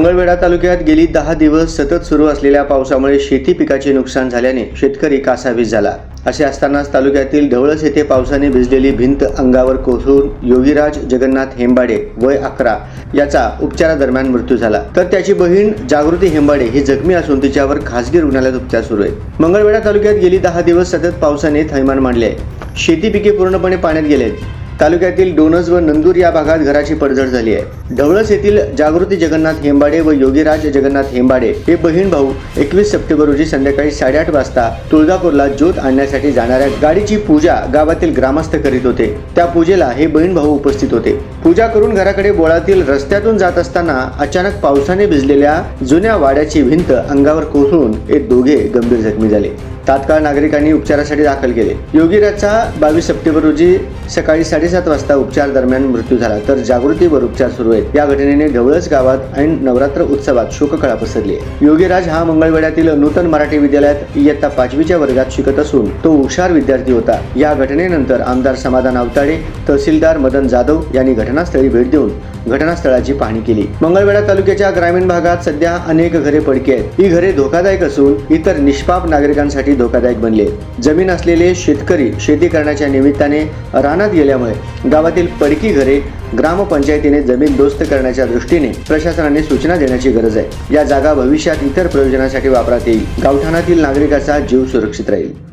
मंगळवेढा तालुक्यात गेली दहा दिवस सतत सुरू असलेल्या पावसामुळे शेती पिकाचे नुकसान झाल्याने शेतकरी कासावीस झाला. असे असतानाच तालुक्यातील ढवळस येथे पावसाने भिजलेली भिंत अंगावर कोसळून योगीराज जगन्नाथ हेंबाडे वय अकरा याचा उपचारादरम्यान मृत्यू झाला. तर त्याची बहीण जागृती हेंबाडे ही जखमी असून तिच्यावर खासगी रुग्णालयात उपचार सुरू आहेत मंगळवेढा तालुक्यात गेली दहा दिवस सतत पावसाने थैमान मांडले आहे. शेती पिके पूर्णपणे पाण्यात गेले आहेत तालुक्यातील डोनज व नंदूर या भागात घराची पडझड झाली आहे. ढवळस येथील जागृती जगन्नाथ हेंबाडे व योगीराज जगन्नाथ हेंबाडे हे बहीण भाऊ एकवीस सप्टेंबर रोजी संध्याकाळी साडेआठ वाजता तुळजापूरला ज्योत आणण्यासाठी जाणाऱ्या गाडीची पूजा गावातील ग्रामस्थ करीत होते. त्या पूजेला हे बहीण भाऊ उपस्थित होते. पूजा करून घराकडे बोळातील रस्त्यातून जात असताना अचानक पावसाने भिजलेल्या जुन्या वाड्याची भिंत अंगावर कोसळून हे दोघे गंभीर जखमी झाले. तात्काळ नागरिकांनी उपचारासाठी दाखल केले. योगीराजचा बावीस सप्टेंबर रोजी सकाळी साडेसात वाजता उपचार दरम्यान मृत्यू झाला तर जागृतीवर उपचार सुरू आहेत. या घटनेने ढवळस गावात आणि नवरात्र उत्सवात शोककळा पसरली आहे. योगीराज हा मंगळवेड्यातील नूतन मराठी विद्यालयात इयत्ता पाचवीच्या वर्गात शिकत असून तो हुशार विद्यार्थी होता. या घटनेनंतर आमदार समाधान अवताडे तहसीलदार मदन जाधव यांनी घटनास्थळी भेट देऊन घटनास्थळाची पाहणी केली. मंगळवेढा तालुक्याच्या ग्रामीण भागात सध्या अनेक घरे पडकी आहेत. ही घरे धोकादायक असून इतर निष्पाप नागरिकांसाठी धोकादायक बनले. जमीन असलेले शेतकरी शेती करण्याच्या निमित्ताने रानात गेल्यामुळे गावातील पडकी घरे ग्रामपंचायतीने जमीन दोस्त करण्याच्या दृष्टीने प्रशासनाने सूचना देण्याची गरज आहे. या जागा भविष्यात इतर प्रयोजनासाठी वापरात येईल. गावठाणातील नागरिकाचा जीव सुरक्षित राहील.